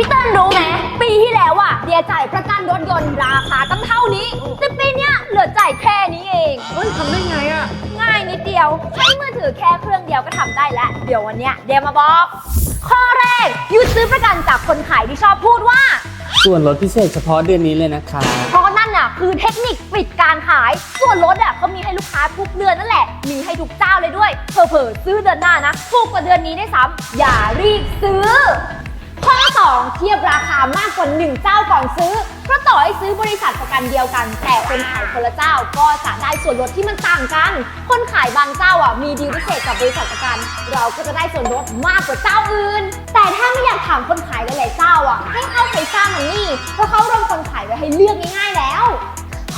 พี่เติ้ลรู้ไหมปีที่แล้วอะเดียจ่ายประกันรถยนต์ราคาตั้งเท่านี้ แต่ปีเนี้ยเหลือจ่ายแค่นี้เอง เฮ้ยทำได้ไงอะง่ายนิดเดียว ใช้มือถือแค่เครื่องเดียวก็ทำได้แล้ว เดี๋ยววันเนี้ยเดียมาบอก ข้อแรกหยุดซื้อประกันจากคนขายที่ชอบพูดว่า ส่วนลดพิเศษเฉพาะเดือนนี้เลยนะคะ เพราะนั่นน่ะคือเทคนิคปิดการขาย ส่วนลดอะเขามีให้ลูกค้าทุกเดือนนั่นแหละ มีให้ทุกเจ้าเลยด้วยเผลอๆซื้อเดือนหน้านะถูกกว่าเดือนนี้ได้วยซ้ำอย่ารีบซื้อข้อ2 เทียบราคามากกว่า 1 เจ้าก่อนซื้อ เพราะต่อให้ซื้อบริษัทประกันเดียวกัน แต่คนขายคนละเจ้าก็จะได้ส่วนลดที่มันต่างกัน คนขายบางเจ้าอะมีดีลพิเศษกับบริษัทประกัน เราก็จะได้ส่วนลดมากกว่าเจ้าอื่น แต่ถ้าไม่อยากถามคนขายหลายๆเจ้าอะให้เข้าไทซ่ามันนี่เพราะเขารวมคนขายไว้ให้เลือกง่ายๆแล้ว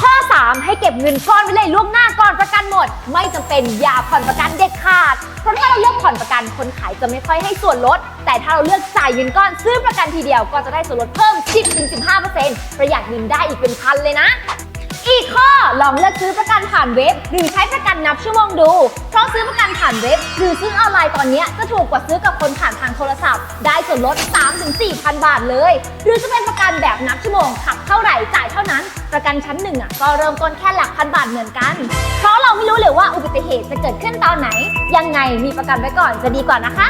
ข้อ 3 ให้เก็บเงินก้อนไว้เลยล่วงหน้าก่อนประกันหมด ไม่จำเป็นอย่าผ่อนประกันเด็ดขาด อนประกันคนขายจะไม่ค่อยให้ส่วนลด แต่ถ้าเราเลือกจ่ายเงินก้อนซื้อประกันทีเดียวก็จะได้ส่วนลดเพิ่ม 10-15%ประหยัดเงินได้อีกเป็นพันเลยนะ อีกข้อลองเลือกซื้อประกันผ่านเว็บ หรือใช้ประกันนับชั่วโมงดู เพราะซื้อประกันผ่านเว็บ หรือซื้อออนไลน์ตอนนี้จะถูกกว่าซื้อกับคนผ่านทางโทรศัพท์ ได้ส่วนลด 3-4,000 บาทเลย หรือจะเป็นประกันแบบนับชั่วโมงขับเท่าไหร่จ่ายเท่านั้น ประกันชั้นหนึ่งอะก็เริ่มต้นแค่หลักพันบาทเหมือนกัน เพราะเราไม่รู้เลยว่าอุบัติเหตุจะเกิดขึ้นตอนไหน ยังไงมีประกันไว้ก่อนจะดีกว่านะคะ